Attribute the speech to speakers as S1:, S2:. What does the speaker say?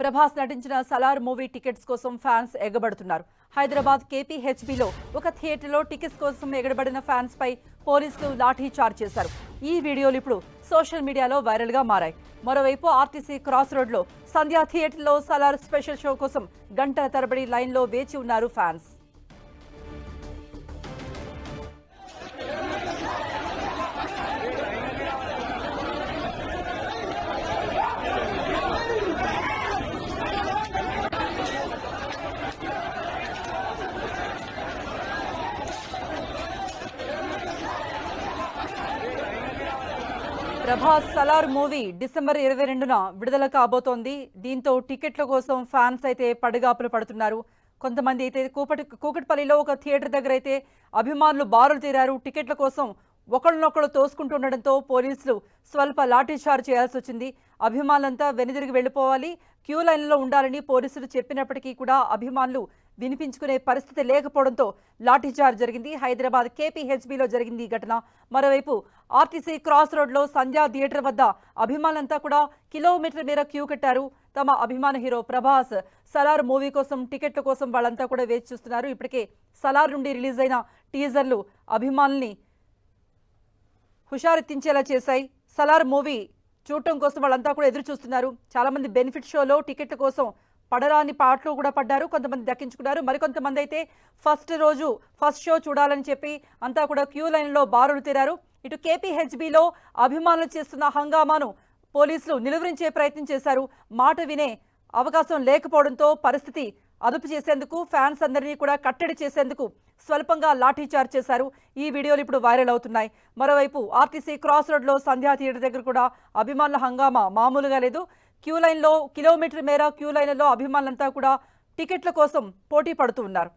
S1: ప్రభాస్ నటించిన Salaar movie tickets కోసం fans ఎగబడుతున్నారు. హైదరాబాద్ కేపీహెచ్బిలో ఒక థియేటర్లో టికెట్స్ కోసం ఎగడబడిన ఫ్యాన్స్ పై పోలీసులు లాఠీ చార్జ్ చేశారు. ఈ వీడియోలు ఇప్పుడు సోషల్ మీడియాలో వైరల్గా మారాయి. మరోవైపు ఆర్టీసీ క్రాస్ రోడ్లో సంధ్యా థియేటర్లో సలార్ స్పెషల్ షో కోసం గంటల తరబడి లైన్లో వేచి ఉన్నారు fans. Prabhas Salaar movie December ఇరవై రెండున విడుదల కాబోతోంది. దీంతో టికెట్ల కోసం ఫ్యాన్స్ అయితే పడిగాపులు పడుతున్నారు. కొంతమంది అయితే కూపటి కూకట్పల్లిలో ఒక థియేటర్ దగ్గర అయితే అభిమానులు బారులు తీరారు. టికెట్ల కోసం ఒకళ్ళనొకళ్ళు తోసుకుంటుండడంతో పోలీసులు స్వల్ప లాఠీచార్జ్ చేయాల్సి వచ్చింది. అభిమానులంతా వెనుదిరిగి వెళ్ళిపోవాలి. క్యూ లైన్లో ఉండాలని పోలీసులు చెప్పినప్పటికీ కూడా అభిమానులు వినిపించుకునే పరిస్థితి లేకపోవడంతో లాఠీచార్జ్ జరిగింది. హైదరాబాద్ కేపీహెచ్బిలో జరిగింది ఈ ఘటన. మరోవైపు ఆర్టీసీ క్రాస్ రోడ్లో సంధ్యా థియేటర్ వద్ద అభిమానులంతా కూడా కిలోమీటర్ మేర క్యూ కట్టారు. తమ అభిమాన హీరో ప్రభాస్ సలార్ మూవీ కోసం టికెట్ల కోసం వాళ్ళంతా కూడా వేచి చూస్తున్నారు. ఇప్పటికే సలార్ నుండి రిలీజ్ అయిన టీజర్లు అభిమానుల్ని హుషారెత్తించేలా చేశాయి. సలార్ మూవీ చూడటం కోసం వాళ్ళంతా కూడా ఎదురు చూస్తున్నారు. చాలామంది బెనిఫిట్ షోలో టికెట్ల కోసం పడరాని పాటలు కూడా పడ్డారు కొంతమంది దక్కించుకున్నారు. మరికొంతమంది అయితే ఫస్ట్ రోజు ఫస్ట్ షో చూడాలని చెప్పి అంతా కూడా క్యూ లైన్లో బారులు తీరారు. ఇటు కేపీహెచ్బిలో అభిమానులు చేస్తున్న హంగామాను పోలీసులు నిలువరించే ప్రయత్నం చేశారు. మాట వినే అవకాశం లేకపోవడంతో పరిస్థితి అదుపు చేసేందుకు ఫ్యాన్స్ అందరినీ కూడా కట్టడి చేసేందుకు స్వల్పంగా లాఠీచార్జ్ చేశారు. ఈ వీడియోలు ఇప్పుడు వైరల్ అవుతున్నాయి. మరోవైపు ఆర్టీసీ క్రాస్ రోడ్లో సంధ్యా థియేటర్ దగ్గర కూడా అభిమానుల హంగామా మామూలుగా లేదు. క్యూ లైన్లో కిలోమీటర్ మేర క్యూ లైన్లలో అభిమానులంతా కూడా టికెట్ల కోసం పోటీ పడుతూ ఉన్నారు.